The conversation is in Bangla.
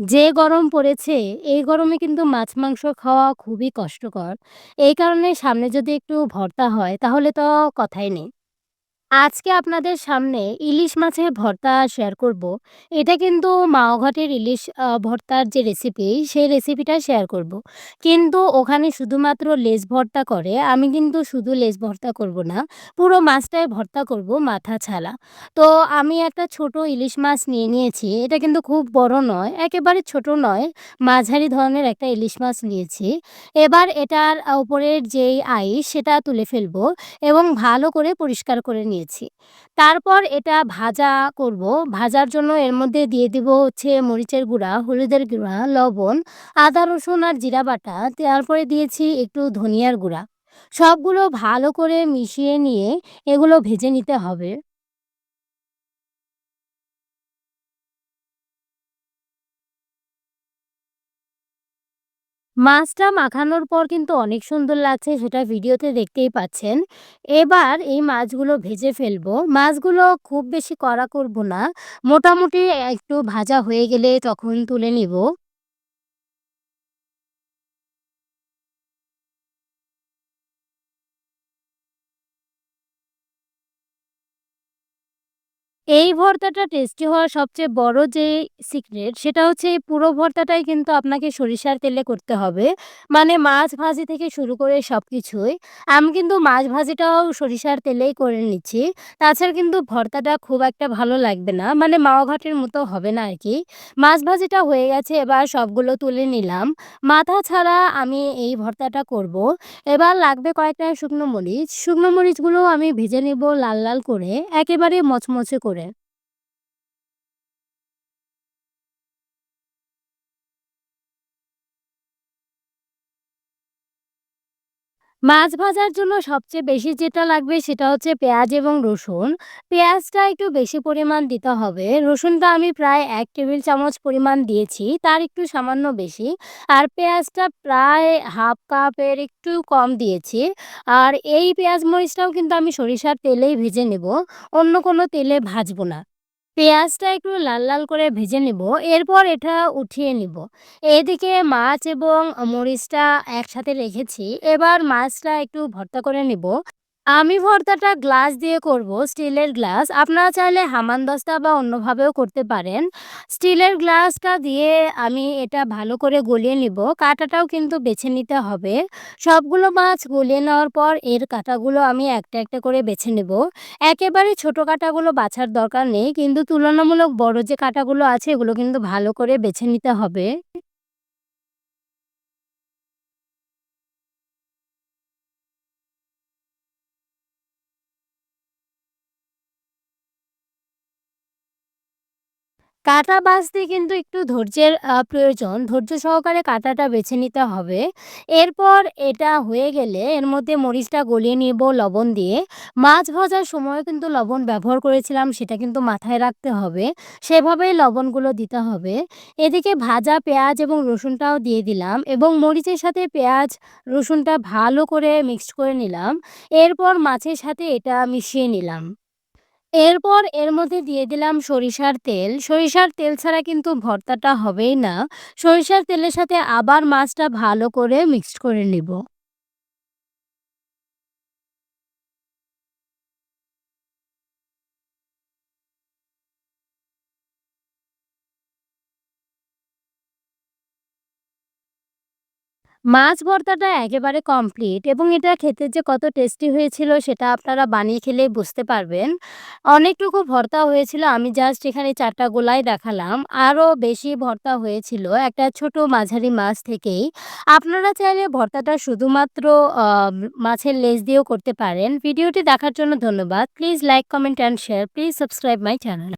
যে গরম পড়েছে, এই গরমে কিন্তু মাছ মাংস খাওয়া খুবই কষ্টকর। এই কারণে সামনে যদি একটু ভর্তা হয় তাহলে তো কথাই নেই। আজকে আপনাদের সামনে ইলিশ মাছের ভর্তা শেয়ার করব। এটা কিন্তু মাওঘাটের ইলিশ ভর্তার যে রেসিপি, সেই রেসিপিটা শেয়ার করব। কিন্তু ওখানে শুধুমাত্র লেজ ভর্তা করে, আমি কিন্তু শুধু লেজ ভর্তা করব না। পুরো মাছটাই ভর্তা করব মাথা ছাড়া। তো আমি একটা ছোট ইলিশ মাছ নিয়ে নিয়েছি। এটা কিন্তু খুব বড় নয়, একেবারে ছোট নয়, মাঝারি ধরনের একটা ইলিশ মাছ নিয়েছি। এবার এটার উপরের যেই আইস সেটা তুলে ফেলব এবং ভালো করে পরিষ্কার করে নিয়েছি। তারপর এটা ভাজা করব। ভাজার জন্য এর মধ্যে দিয়ে দিব হচ্ছে মরিচের গুঁড়া, হলুদের গুঁড়া, লবণ, আদা, রসুন আর জিরা বাটা। তারপরে দিয়েছি একটু ধনিয়ার গুঁড়া। সবগুলো ভালো করে মিশিয়ে নিয়ে এগুলো ভেজে নিতে হবে। মাছটা মাখানোর পর কিন্তু অনেক সুন্দর লাগছে, সেটা ভিডিওতে দেখতেই পাচ্ছেন। এবার এই মাছগুলো ভেজে ফেলব। মাছগুলো খুব বেশি কড়া করব না। মোটামুটি একটু ভাজা হয়ে গেলে তখন তুলে নিব। এই ভর্তাটা টেস্টি হওয়ার সবচেয়ে বড় যে সিক্রেট সেটা হচ্ছে এই পুরো ভর্তাটাই কিন্তু আপনাকে সরিষার তেলে করতে হবে। মানে মাছ ভাজি থেকে শুরু করে সব কিছুই আমি কিন্তু মাছ ভাজিটাও সরিষার তেলেই করে নিচ্ছি। তাছাড়া কিন্তু ভর্তাটা খুব একটা ভালো লাগবে না। মানে মাওয়া ঘাটের মতো হবে না আর কি মাছ ভাজিটা হয়ে গেছে এবার সবগুলো তুলে নিলাম। মাথা ছাড়া আমি এই ভর্তাটা করব। এবার লাগবে কয়েকটা শুকনো মরিচ। শুকনো মরিচগুলো আমি ভেজে নেব লাল, লাল করে একেবারে মচমচে করে। করে মাছ ভাজার জন্য সবচেয়ে বেশি যেটা লাগবে সেটা হচ্ছে পেঁয়াজ এবং রসুন। পেঁয়াজটা একটু বেশি পরিমাণ দিতে হবে। রসুনটা আমি প্রায় এক টেবিল চামচ পরিমাণ দিয়েছি, তার একটু সামান্য বেশি। আর পেঁয়াজটা প্রায় হাফ কাপের একটু কম দিয়েছি। আর এই পেঁয়াজ মরিচটাও কিন্তু আমি সরিষার তেলেই ভেজে নেব। অন্য কোনো তেলে ভাজবো না। পেঁয়াজটা একটু লাল, লাল করে ভেজে নিব। এরপর এটা উঠিয়ে নিব। এদিকে মাছ এবং মরিচটা একসাথে রেখেছি। এবার মাছটা একটু ভর্তা করে নিব। আমি ভর্তাটা গ্লাস দিয়ে করব, স্টিলের গ্লাস। আপনারা চাইলে হামানদস্তা বা অন্যভাবেও করতে পারেন। স্টিলের গ্লাসটা দিয়ে আমি এটা ভালো করে গলিয়ে নিব। কাঁটাটাও কিন্তু বেছে নিতে হবে। সবগুলো মাছ গলিয়ে নেওয়ার পর এর কাঁটাগুলো আমি একটা, একটা করে বেছে নেব। একেবারে ছোট কাঁটাগুলো বাছার দরকার নেই। কিন্তু তুলনামূলক বড় যে কাঁটাগুলো আছে এগুলো কিন্তু ভালো করে বেছে নিতে হবে। কাটা বাছতে কিন্তু একটু ধৈর্যের প্রয়োজন। ধৈর্য সহকারে কাঁটাটা বেছে নিতে হবে। এরপর এটা হয়ে গেলে এর মধ্যে মরিচটা গলিয়ে নিব লবণ দিয়ে। মাছ ভাজার সময়ও কিন্তু লবণ ব্যবহার করেছিলাম সেটা কিন্তু মাথায় রাখতে হবে। সেভাবেই লবণগুলো দিতে হবে। এদিকে ভাজা পেঁয়াজ এবং রসুনটাও দিয়ে দিলাম এবং মরিচের সাথে পেঁয়াজ, রসুনটা ভালো করে মিক্সড করে নিলাম। এরপর মাছের সাথে এটা মিশিয়ে নিলাম। এরপর এর মধ্যে দিয়ে দিলাম সরিষার তেল। সরিষার তেল ছাড়া কিন্তু ভর্তাটা হবেই না। সরিষার তেলের সাথে আবার মাছটা ভালো করে মিক্সড করে নিব। মাছ ভর্তাটা একেবারে কমপ্লিট এবং এটা খেতে যে কত টেস্টি হয়েছিল সেটা আপনারা বানিয়ে খেলেই বুঝতে পারবেন। অনেকটুকু ভর্তা হয়েছিল আমি জাস্ট এখানে ৪ টা গোলাই দেখালাম। আরও বেশি ভর্তা হয়েছিল একটা ছোট মাঝারি মাছ থেকেই। আপনারা চাইলে ভর্তাটা শুধুমাত্র মাছের লেজ দিয়েও করতে পারেন। ভিডিওটি দেখার জন্য ধন্যবাদ। Please like, comment and share. Please subscribe my channel.